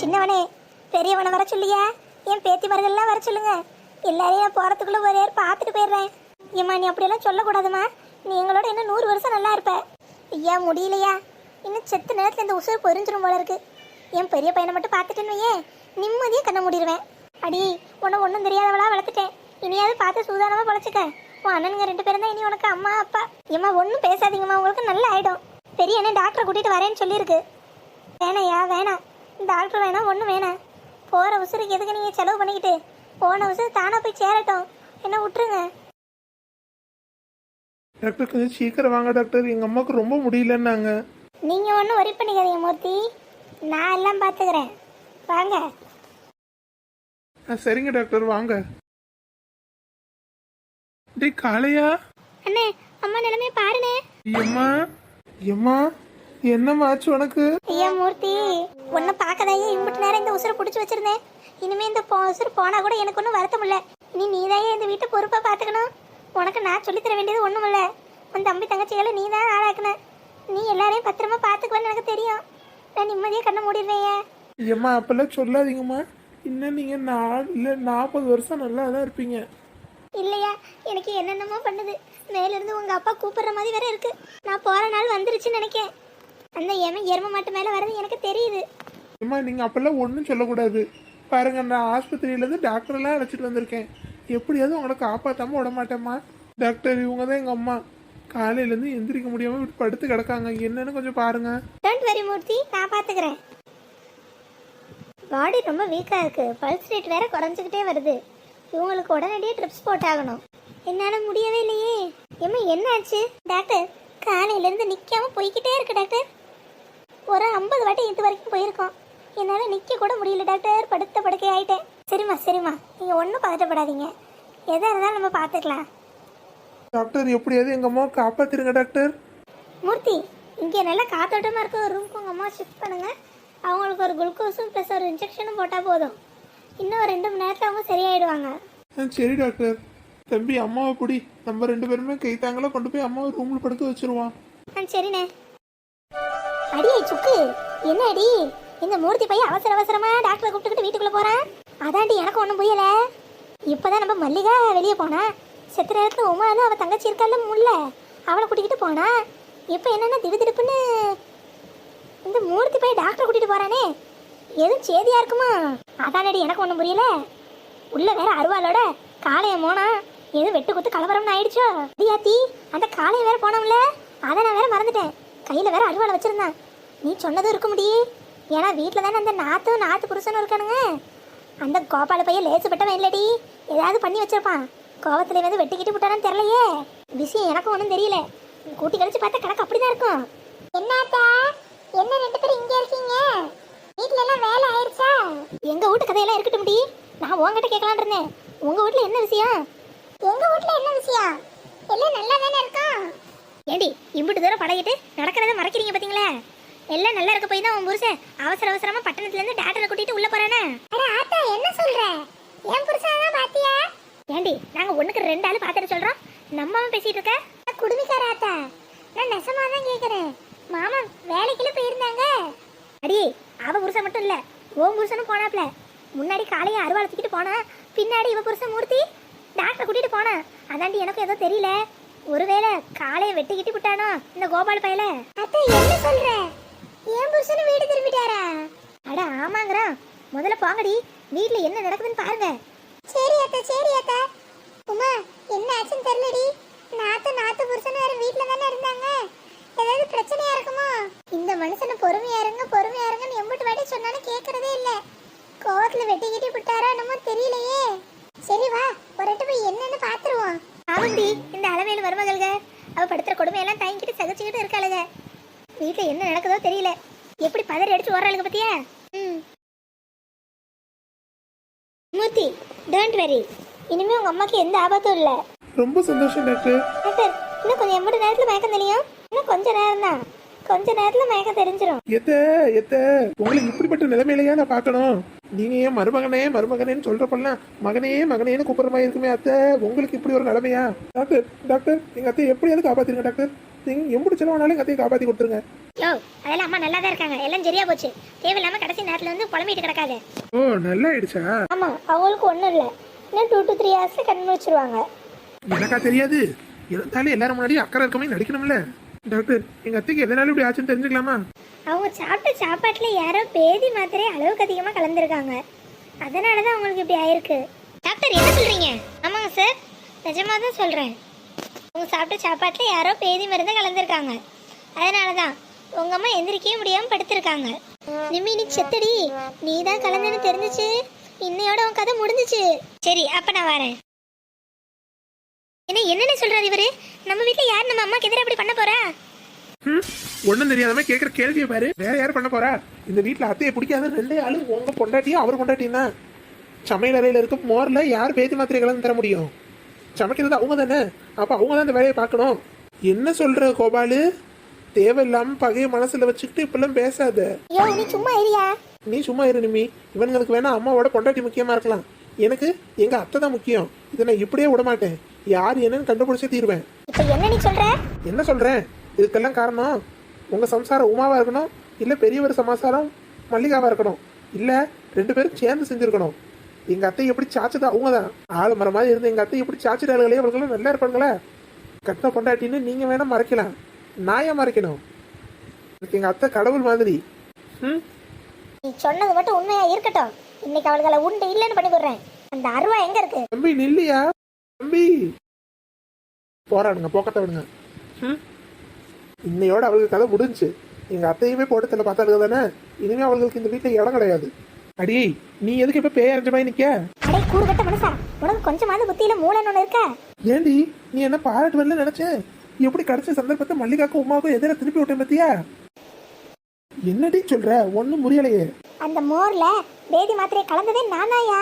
சின்னவனே பெரியவனை வர சொல்லியா? என் பேத்தி வர சொல்லுங்க. எல்லாரையும் போறதுக்குள்ள ஒரே பார்த்துட்டு போயிடுறேன். ஏம்மா நீ அப்படியெல்லாம் சொல்லக்கூடாதும்மா. நீ எங்களோட இன்னும் நூறு வருஷம் நல்லா இருப்ப. ஐயா முடியலையா? இன்னும் செத்த நேரத்தில் இந்த உசுறு பொறிஞ்சிடும் போல இருக்கு. என் பெரிய பையனை மட்டும் பார்த்துட்டேன்னு ஏன் நிம்மதியாக கண்ண முடிடுவேன் அடி உன்னை ஒன்றும் தெரியாதவளா வளர்த்துட்டேன். இனியாவது பார்த்து சூதானமாக பழச்சிக்க. உன் அண்ணனுங்க ரெண்டு பேரும் தான் இனி உனக்கு அம்மா அப்பா. ஏம்மா ஒன்றும் பேசாதீங்கம்மா. உங்களுக்கு நல்லா ஆகிடும் பெரிய அண்ணன் டாக்டரை கூட்டிகிட்டு வரேன்னு சொல்லியிருக்கு. வேணாயா வேணாம். டாக்டர் வேணாம் ஒன்றும் வேணாம். போகிற உசுருக்கு எதுக்கு நீங்கள் செலவு பண்ணிக்கிட்டு? போன உசுறு தானாக போய் சேரட்டும். என்ன விட்டுருங்க. டாக்டர் கொஞ்சம் சீக்கிரம் வாங்க டாக்டர். எங்கள் அம்மாவுக்கு ரொம்ப முடியலன்னாங்க. நீங்கள் ஒன்றும் ஒரி பண்ணிக்காதீங்க மூர்த்தி. நான் எல்லாம் பார்த்துக்கிறேன் வாங்க. ஆ சரிங்க டாக்டர் வாங்க. டேய் காளையா? அண்ணே அம்மா நிலைமை பாருண்ணே. எம்மா எம்மா என்னம்மா ஆச்சு உனக்கு? ஐயா மூர்த்தி உன்னை பார்க்கதாயே இம்பிட்டு நேரம் இந்த உசுரை பிடிச்சி வச்சிருந்தேன். இனிமே இந்த போ உசுறு போனா கூட எனக்கு ஒன்றும் வருத்தம் இல்லை. நீ நீதாயே இந்த வீட்டை பொறுப்பாக பார்த்துக்கணும். உனக்கு நான் சொல்லித் தர வேண்டியது ஒன்றும் இல்லை. உன் தம்பி தங்கச்சிகளை நீ தான் ஆளாக்குன. நீ எல்லாரையும் பத்திரமா பார்த்துக்குவேன்னு எனக்கு தெரியும். நான் நிம்மதியாக கண்ணை மூடிடுவேன் எம்மா அப்பெல்லாம் சொல்லாதீங்கம்மா. இன்னும் நீங்கள் நாலு இல்லை நாற்பது வருஷம் நல்லா தான் இருப்பீங்க. இல்லையா எனக்கு என்னென்னமோ பண்ணுது. மேலிருந்து உங்க அப்பா கூப்பிடுற மாதிரி வேற இருக்கு. நான் போற நாள் வந்துருச்சுன்னு நினைக்கேன். அந்த எம எரும மாட்டு மேல வர்றது எனக்கு தெரியுது. அம்மா நீங்கள் அப்பெல்லாம் ஒன்றும் சொல்லக்கூடாது. பாருங்க நான் ஆஸ்பத்திரியிலேருந்து டாக்டர்லாம் அழைச்சிட்டு வந்திருக்கேன். எப்படியாவது உங்களை காப்பாற்றாம விட மாட்டேம்மா. டாக்டர் இவங்க தான் எங்கள் அம்மா காலையிலேருந்து எந்திரிக்க முடியாமல் இப்படி படுத்து கிடக்காங்க. என்னன்னு கொஞ்சம் பாருங்க. Don't worry Murthy. நான் பாத்துக்கிறேன். பாடி ரொம்ப வீக்கா இருக்கு. பல்ஸ் ரேட் வேற குறைஞ்சிக்கிட்டே வருது. இவங்களுக்கு உடனடியே ட்ரிப்ஸ் போட்டாகணும். என்னால முடியவே இல்லையே. எம்மா என்னாச்சு? டாக்டர் காலையில இருந்து நிக்காம போய்கிட்டே இருக்கு டாக்டர் ஒரு ஐம்பது வாட்டி இது வரைக்கும் போயிருக்கோம். என்னால நிக்க கூட முடியல டாக்டர். படுத்த படுக்கை ஆயிட்டேன். சரிம்மா சரிம்மா. நீங்க ஒன்றும் பதட்டப்படாதீங்க. எதா இருந்தாலும் நம்ம பார்த்துக்கலாம் டாக்டர் எப்படியாவது எங்கள் அம்மாவை காப்பாற்றிருங்க டாக்டர். மூர்த்தி இங்கே நல்லா காத்தோட்டமாக இருக்க ஒரு ரூம்க்கு உங்கள் அம்மா ஷிஃப்ட் பண்ணுங்க. அவங்களுக்கு ஒரு குளுக்கோஸும் ப்ளஸ் ஒரு இன்ஜெக்ஷனும் போட்டால் போதும். இன்னும் ஒரு ரெண்டு மணி நேரத்தில் அவங்க சரியாயிடுவாங்க. சரி டாக்டர். தம்பி அம்மாவை பிடி. நம்ம ரெண்டு பேருமே கை தாங்களா கொண்டு போய் அம்மாவை ரூமில் படுக்க வச்சிருவோம். ஆ சரிண்ணே. அடியே சுக்கு. என்ன அடி இந்த மூர்த்தி பையன் அவசர அவசரமா டாக்டரை கூப்பிட்டுக்கிட்டு வீட்டுக்குள்ள போறான்? அதாண்டி எனக்கு ஒன்றும் புரியல. இப்பதான் நம்ம மல்லிகா வெளியே போனா. செத்த நேரத்துல உமாலும் அவ தங்கச்சி இருக்கால முல்ல. அவளை கூட்டிக்கிட்டு போனா. இப்போ என்னன்னா திடுதிடுப்புன்னு இந்த மூர்த்தி பையன் டாக்டரை கூட்டிட்டு போறானே. எதுவும் சேதியா இருக்குமா? அதானடி எனக்கு ஒன்றும் புரியல. உள்ள வேற அருவாளோட காளைய மோனா. எதுவும் வெட்டு குத்து கலவரம்னு ஆயிடுச்சோ? டியாத்தி அந்த காளைய வேற போனோம்ல. அதை நான் வேற மறந்துட்டேன். கையில வேற அருவாளை வச்சிருந்தேன். நீ சொன்னதும் இருக்க முடியே. ஏன்னா வீட்டில் தானே அந்த நாத்தும் நாத்து புருஷனும் இருக்கானுங்க. அந்த கோபால பையன் லேசுப்பட்டவன் இல்லடி. ஏதாவது பண்ணி வச்சிருப்பான். கோவத்துல வந்து வெட்டிக்கிட்டு விட்டானு தெரியலையே. விஷயம் எனக்கும் ஒன்றும் தெரியல. கூட்டி கழிச்சு பார்த்தா கணக்கு அப்படிதான் இருக்கும். என்னத்தா? என்ன ரெண்டு பேரும் இங்க இருக்கீங்க? வீட்ல எல்லாம் வேலை ஆயிருச்சா? எங்க வீட்டு கதையெல்லாம் இருக்கட்டும் முடி நான் உங்ககிட்ட கேட்கலான் இருந்தேன். உங்க வீட்ல என்ன விஷயம்? எங்க வீட்ல என்ன விஷயம்? எல்லாம் நல்லா தானே இருக்கும். ஏண்டி இம்புட்டு தூரம் பழகிட்டு நடக்கிறத பாத்தீங்களா எல்லாம் நல்லா இருக்க போய் தான் உன் புருஷன் அவசர அவசரமா பட்டணத்துல இருந்து டாக்டரை கூட்டிட்டு உள்ள போறானே. அட ஆத்தா என்ன சொல்ற? என் புருஷன் பாத்தியா? ஏண்டி நாங்க ஒண்ணுக்கு ரெண்டு ஆளு பாத்துட்டு சொல்றோம். நம்ம பேசிட்டு இருக்க? குடுமிக்கார ஆத்தா நான் நெசமா தான் கேக்குறேன். மாமா வேலைக்குள்ள போயிருந்தாங்க. அடி அவ புருஷன் மட்டும் இல்ல உன் புருஷனும் போனாப்ல. முன்னாடி காலையை அருவாளை தூக்கிட்டு போனா பின்னாடி இவ புருஷன் மூர்த்தி டாக்டர் கூட்டிட்டு போனா. அதாண்டி எனக்கு ஏதோ தெரியல. ஒருவேளை காலையை வெட்டிக்கிட்டு விட்டானோ இந்த கோபால் பையல? அத்தை என்ன சொல்ற? ஏன் புருஷனும் வீடு திரும்பிட்டாரா? அட ஆமாங்கறா. முதல்ல போங்கடி. வீட்ல என்ன நடக்குதுன்னு பாருங்க. சரி அத்தை சரி அத்தை. உமா என்ன ஆச்சுன்னு தெரியலடி. நாத்து நாத்து புருஷன் வேற வீட்ல தானே இருந்தாங்க. ஏதாவது பிரச்சனையா இருக்குமோ? இந்த மனுஷனை பொறுமையா இருங்க பொறுமையா இருங்கன்னு எம்பிட்டு வாட்டி சொன்னாலும் கேக்குறதே இல்ல. கோவத்துல வெட்டி கிட்டி விட்டாரா என்னமோ தெரியலையே. சரி வா ஒரு போய் என்னன்னு பாத்துருவோம். ஆவண்டி இந்த அளவேலு மருமகள்க. அவ படுத்துற கொடுமையெல்லாம் தாங்கிட்டு சகிச்சுக்கிட்டு இருக்காளுங்க வீட்டுல என்ன நடக்குதோ தெரியல. எப்படி பதறி அடிச்சு ஓடுறாளுங்க பத்தியா? ம். மூர்த்தி டோன்ட் வெரி இனிமே உங்க அம்மாக்கு எந்த ஆபத்தும் இல்ல. ரொம்ப சந்தோஷம் டாக்டர். டாக்டர் இன்னும் கொஞ்சம் எம்பது நேரத்துல மயக்கம் தெரியும் இன்னும் கொஞ்ச நேரம் தான். கொஞ்ச நேரத்துல மயக்கம் தெரிஞ்சிரும். எத்த எத்த உங்களுக்கு இப்படிப்பட்ட நிலைமையிலையா நான் பார்க்கணும்? நீங்க ஏன் மருமகனே மருமகனேன்னு சொல்றப்பெல்லாம் மகனே மகனேன்னு கூப்பிடுற மாதிரி இருக்குமே அத்தை. உங்களுக்கு இப்படி ஒரு நிலைமையா? டாக்டர் டாக்டர் எங்க அத்தையை எப்படியாவது காப்பாத்திருங்க டாக்டர்? நீங்க எம்புடி செலவானாலும் எங்க அத்தையை காப்பாத்தி கொடுத்துருங்க. யோ அதெல்லாம் அம்மா நல்லா தான் இருக்காங்க. எல்லாம் சரியா போச்சு. தேவையில்லாம கடைசி நேரத்துல வந்து புலம்பிட்டு கிடக்காது. ஓ நல்லா ஆயிடுச்சா? ஆமா அவங்களுக்கு ஒன்றும் இல்லை. இன்னும் டூ டு த்ரீ ஹவர்ஸ்ல கண் வச்சிருவாங்க எனக்கா தெரியாது. இருந்தாலும் எல்லாரும் முன்னாடி அக்கறை இருக்கமே நடிக்கணும்ல. டாக்டர் எங்க அத்தைக்கு எதனால இப்படி ஆச்சுன்னு தெரிஞ்சுக்கலாமா? அவங்க சாப்பிட்ட சாப்பாட்டுல யாரோ பேதி மாத்திரை அளவுக்கு அதிகமா கலந்துருக்காங்க. அதனால தான் அவங்களுக்கு இப்படி ஆயிருக்கு. டாக்டர் என்ன சொல்றீங்க? ஆமாங்க சார் நிஜமா தான் சொல்றேன். அவங்க சாப்பிட்ட சாப்பாட்டுல யாரோ பேதி மருந்து கலந்துருக்காங்க. அதனால தான் உங்க அம்மா எந்திரிக்கவே முடியாம படுத்திருக்காங்க. நிம்மி நீ செத்தடி. நீ தான் கலந்துன்னு தெரிஞ்சுச்சு. இன்னையோட உன் கதை முடிஞ்சுச்சு. சரி அப்ப நான் வரேன். என்ன என்னென்ன சொல்றாரு இவரு? நம்ம வீட்டுல யார் நம்ம அம்மாக்கு எதிராக அப்படி பண்ண போறா? ஒண்ணும் தெரியாதவன் கேக்குற கேட்குற கேள்வியை பாரு. வேற யார் பண்ண போறா? இந்த வீட்டுல அத்தையை பிடிக்காத ரெண்டே ஆளு உங்க பொண்டாட்டியும் அவர் பொண்டாட்டியும் தான். சமையல் அறையில இருக்க மோர்ல யார் பேத்தி மாத்திரை கலந்து தர முடியும்? சமைக்கிறது அவங்க தானே. அப்போ அவங்க தான் இந்த வேலையை பார்க்கணும். என்ன சொல்ற கோபாலு? தேவையில்லாம பகைய மனசுல வச்சுக்கிட்டு இப்பெல்லாம் பேசாத. நீ சும்மா இருயா நீ சும்மா இரு நிம்மி. இவனுங்களுக்கு வேணா அம்மாவோட பொண்டாட்டி முக்கியமா இருக்கலாம். எனக்கு எங்க அத்தை தான் முக்கியம். இதை நான் இப்படியே விட மாட்டேன். யார் என்னன்னு கண்டுபிடிச்சே தீருவேன். இப்போ என்ன நீ சொல்ற? என்ன சொல்றேன்? இதுக்கெல்லாம் காரணம் உங்க சம்சாரம் உமாவா இருக்கணும்? இல்ல பெரியவர் சமாசாரம் மல்லிகாவா இருக்கணும்? இல்ல ரெண்டு பேரும் சேர்ந்து செஞ்சிருக்கணும். எங்க அத்தை எப்படி சாச்சது? அவங்க தான் ஆளுமரம் மாதிரி இருந்து எங்க அத்தை எப்படி சாச்சிட்டார்களே அவர்களும் நல்லா இருப்பாங்களே. கட்டின பொண்டாட்டின்னு நீங்க வேணா மறைக்கலாம். ஏன் மறைக்கணும்? எனக்கு எங்க அத்தை கடவுள் மாதிரி. ம்? நீ சொன்னது மட்டும் உண்மையா இருக்கட்டும். இன்னைக்கு அவளுகளை உண்டு இல்லைன்னு பண்ணி கொடுறேன் அந்த அருவா எங்க இருக்கு? தம்பி நில்லையா? தம்பி. போராடுங்க போக்கத்தை விடுங்க. ம்? இன்னையோட அவளுக்கு கதை முடிஞ்சுச்சு எங்க அத்தையுமே போட்டத்தில் பார்த்தாளுங்க தானே? இனிமே அவளுக்கு இந்த வீட்டில் இடம் கிடையாது. அடி நீ எதுக்கு இப்ப பேய் அரைஞ்ச மாதிரி நிக்க அடே கூறுகட்ட மனுஷா உனக்கு கொஞ்சமாவது புத்தியில மூளைன்னு ஒண்ணு இருக்கா? ஏண்டி நீ என்ன பாராட்டு வரல நினைச்சேன் எப்படி கிடைச்ச சந்தர்ப்பத்தை மல்லிகாக்கும் உமாவுக்கும் எதிர திருப்பி விட்டேன் பத்தியா? என்னடி சொல்ற? ஒண்ணும் புரியலையே. அந்த மோர்ல பேதி மாத்திரை கலந்ததே நானாயா?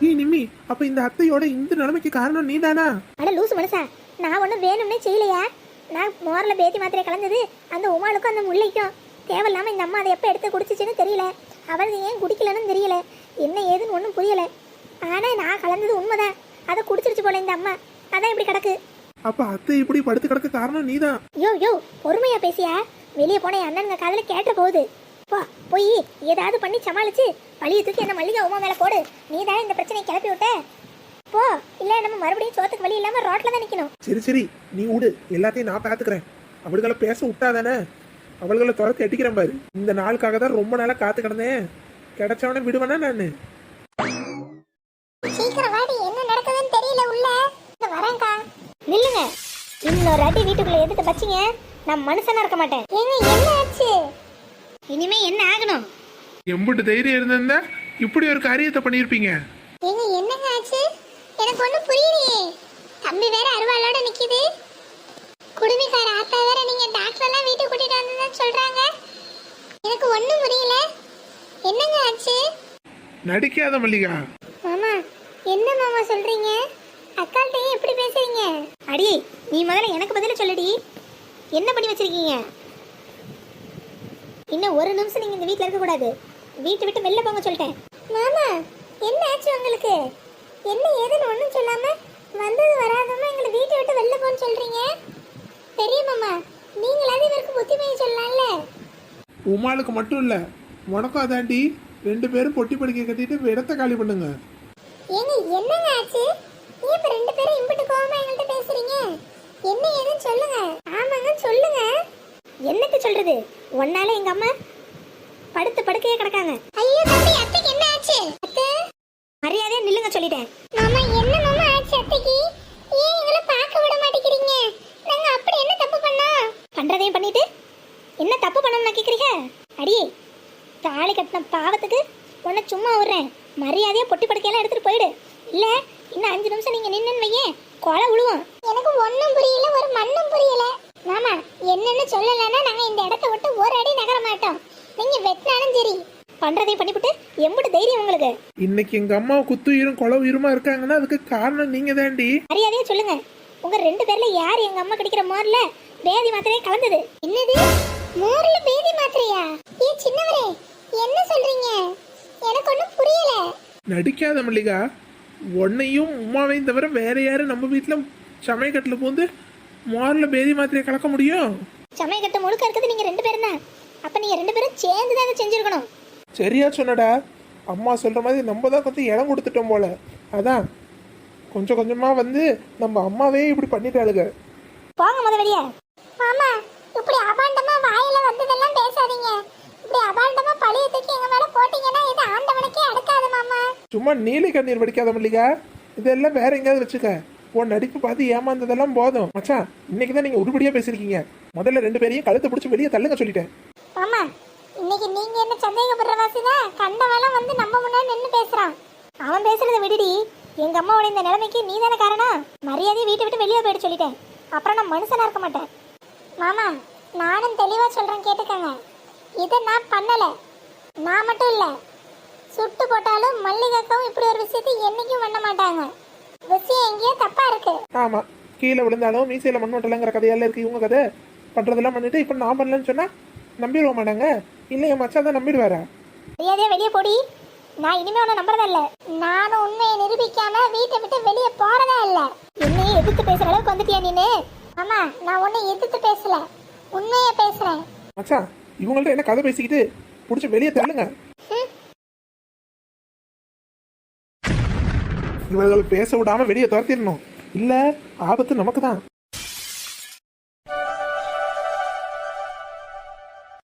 நீ நிம்மி அப்ப இந்த அத்தையோட இந்த நிலைமைக்கு காரணம் நீ தானா அட லூசு மனுஷா நான் ஒன்றும் வேணும்னே செய்யலையா? நான் மோர்ல பேதி மாத்திரை கலந்தது அந்த உமாளுக்கும் அந்த முல்லைக்கும். தேவையில்லாம இந்த அம்மா அதை எப்போ எடுத்து குடிச்சிச்சுன்னு தெரியல. அவள் ஏன் குடிக்கலன்னு தெரியல. என்ன ஏதுன்னு ஒன்றும் புரியல. ஆனா நான் கலந்தது உண்மைதான். அதை குடிச்சிருச்சு போல இந்த அம்மா. அதான் இப்படி கிடக்கு. அப்ப அத்தை இப்படி படுத்து கிடக்க காரணம் நீதான். யோ யோ பொறுமையா பேசியா? வெளியே போன என் அண்ணனுங்க காதுல கேட்ட போகுது. போ போய் ஏதாவது பண்ணி சமாளிச்சு பழிய தூக்கி என்ன மல்லிகை உமா மேல போடு. நீ தான் இந்த பிரச்சனையை கிளப்பி விட்ட? போ இல்ல நம்ம மறுபடியும் சோத்துக்கு வழி இல்லாம ரோட்ல தான் நிக்கணும். சரி சரி நீ விடு. எல்லாத்தையும் நான் பாத்துக்கிறேன். அவளுகளை பேச விட்டாதானே அவள்களை துரத்தி அடிக்கிறேன் பாரு. இந்த நாளுக்காக தான் ரொம்ப நாளா காத்து கிடந்தேன். கிடைச்சவனே விடுவேனா நானு? சீக்கிரம் வாடி என்ன நடக்குதுன்னு தெரியல உள்ள. வரேன்க்கா. நில்லுங்க. இன்னொரு அடி வீட்டுக்குள்ள எதுக்கு வச்சீங்க நான் மனுஷனா இருக்க மாட்டேன். ஏங்க என்ன ஆச்சு? இனிமே என்ன ஆகணும்? எம்பிட்டு தைரியம் இருந்திருந்தா இப்படி ஒரு காரியத்தை பண்ணியிருப்பீங்க. ஏங்க என்னங்க ஆச்சு? எனக்கு ஒண்ணும் புரியலையே. தம்பி வேற அருவாளோட நிக்குது. குடுமிக்கார ஆத்தா வேற நீங்க டாக்டர் எல்லாம் வீட்டுக்கு கூட்டிட்டு வந்ததுன்னு சொல்றாங்க. எனக்கு ஒண்ணும் புரியல. என்னங்க ஆச்சு? நடிக்காத மல்லிகா. மாமா என்ன மாமா சொல்றீங்க? அக்காள்கிட்ட எப்படி பேசுறீங்க? அடி நீ முதல்ல எனக்கு பதில சொல்லுடி. என்ன பண்ணி வச்சிருக்கீங்க? இன்னும் ஒரு நிமிஷம் நீங்க இந்த வீட்ல இருக்க கூடாது வீட்டை விட்டு வெளில போங்க சொல்லிட்டேன். மாமா என்ன ஆச்சு உங்களுக்கு? என்ன ஏதுன்னு ஒண்ணும் சொல்லாம வந்தது வராதமா எங்களை வீட்டை விட்டு வெளில போன்னு சொல்றீங்க? பெரிய மாமா நீங்களாவது இவருக்கு புத்திமதி சொல்லலாம்ல? உமாளுக்கு மட்டும் இல்ல உனக்கும் அதாண்டி ரெண்டு பேரும் பொட்டி படிக்க கட்டிட்டு இடத்த காலி பண்ணுங்க. ஏங்க என்னங்க ஆச்சு? ஏன் இப்ப ரெண்டு பேரும் இம்பிட்டு கோவமா எங்கள்கிட்ட பேசுறீங்க? என்ன ஏதுன்னு சொல்லுங்க. ஆமாங்க சொல்லுங்க. என்னத்த சொல்றது? ஒன்னால எங்க அம்மா படுத்து படுக்கையே கிடக்காங்க. ஐயோ தம்பி அத்தைக்கு என்ன ஆச்சு? அத்தை? மரியாதையா நில்லுங்க சொல்லிட்டேன். மாமா என்ன மாமா ஆச்சு அத்தைக்கு? ஏன் எங்களை பார்க்க விட மாட்டேங்கிறீங்க? நாங்க அப்படி பண்ணோம் பண்றதையும் பண்ணிட்டு? என்ன தப்பு பண்ணணும்னு கேக்குறீங்க? அடியே தாலி கட்டின பாவத்துக்கு உன்னை சும்மா விடுறேன். மரியாதையா பொட்டி படுக்கையெல்லாம் எடுத்துட்டு போயிடு. இல்ல இன்னும் அஞ்சு நிமிஷம் நீங்க நின்னு வையேன் கொலை விழுவோம் எனக்கு ஒண்ணும் புரியல ஒரு மண்ணும் புரியல. மாமா என்னன்னு சொல்லலைன்னா நாங்க இந்த இடத்த விட்டு ஒரு அடி நகர மாட்டோம். நீங்க வெட்டினாலும் சரி. பண்றதையும் பண்ணிவிட்டு எம்புட்டு தைரியம் உங்களுக்கு. இன்னைக்கு எங்க அம்மா குத்து உயிரும் கொலை உயிருமா இருக்காங்கன்னா அதுக்கு காரணம் நீங்க தாண்டி மரியாதையா சொல்லுங்க. உங்க ரெண்டு பேர்ல யார் எங்க அம்மா கிடைக்கிற மோர்ல பேதி மாத்திரையே கலந்தது. என்னது? மோர்ல பேதி மாத்திரையா? ஏ சின்னவரே என்ன சொல்றீங்க? எனக்கு ஒண்ணும் புரியல. நடிக்காத மல்லிகா உன்னையும் உமாவையும் தவிர வேற யாரும் நம்ம வீட்டில் சமயக்கட்டில் பூந்து மோரில் பேதி மாத்திரையை கலக்க முடியும்? சமயக்கட்டு முழுக்க இருக்கிறது நீங்க ரெண்டு பேரும் தான். அப்ப நீங்க ரெண்டு பேரும் சேர்ந்து தான் செஞ்சிருக்கணும். சரியா சொன்னடா. அம்மா சொல்ற மாதிரி நம்ம தான் கொஞ்சம் இடம் கொடுத்துட்டோம் போல. அதான் கொஞ்சம் கொஞ்சமா வந்து நம்ம அம்மாவே இப்படி பண்ணிட்டாளுங்க. போங்க முத வெளியே மாமா இப்படி அபாண்டமா வாயில வந்ததெல்லாம் பேசாதீங்க. இப்படி அபாண்டமா பழிய தூக்கி எங்க மேல போட்டீங்கன்னா இது ஆண்டவனுக்கே அடுக்காது மாமா. சும்மா நீலி கண்ணீர் வடிக்காத மல்லிகா. இதெல்லாம் வேற எங்கேயாவது வச்சுக்க. உன் நடிப்பு பார்த்து ஏமாந்ததெல்லாம் போதும். மச்சான் இன்னைக்கு தான் நீங்க உருப்படியா பேசிருக்கீங்க முதல்ல ரெண்டு பேரையும் கழுத்தை பிடிச்சி வெளியே தள்ளுங்க சொல்லிட்டேன். மாமா இன்னைக்கு நீங்க என்ன சந்தேகப்படுற வாசிதான் கண்டவெல்லாம் வந்து நம்ம முன்னாடி நின்னு பேசுறான். அவன் பேசுறத விடுடி. எங்க அம்மாவோட இந்த நிலைமைக்கு நீ தானே காரணம்? மரியாதையை வீட்டை விட்டு வெளியே போயிட சொல்லிட்டேன். அப்புறம் நான் மனுஷனா இருக்க மாட்டேன். மாமா நானும் தெளிவா சொல்றேன் கேட்டுக்கங்க. இதை நான் பண்ணல. நான் மட்டும் இல்ல. சுட்டு போட்டாலும் மல்லிகாக்காவும் இப்படி ஒரு விஷயத்தை என்னைக்கும் பண்ண மாட்டாங்க. விஷயம் எங்கேயோ தப்பா இருக்கு. ஆமா கீழே விழுந்தாலும் மீசையில மண் ஓட்டலங்கிற கதையெல்லாம் இருக்கு இவங்க கதை. பண்றதெல்லாம் பண்ணிட்டு இப்ப நான் பண்ணலன்னு சொன்னா நம்பிடுவ மாட்டாங்க இல்ல என் மச்சான் தான் நம்பிடுவாரா? மரியாதையா வெளியே போடி. நான் இனிமே உன்னை நம்புறதா இல்ல. நானும் உண்மையை நிரூபிக்காம வீட்டை விட்டு வெளியே போறதா இல்ல. என்னையே எதிர்த்து பேசுற அளவுக்கு வந்துட்டியா நீனு? ஆமா நான் உன்னை எதிர்த்து பேசல. உண்மையை பேசுறேன். மச்சான் இவங்கள்ட்ட என்ன கதை பேசிக்கிட்டு பிடிச்சி வெளியே தள்ளுங்க. இவர்களை பேச விடாம வெளியே துரத்திடணும். இல்ல ஆபத்து நமக்கு தான்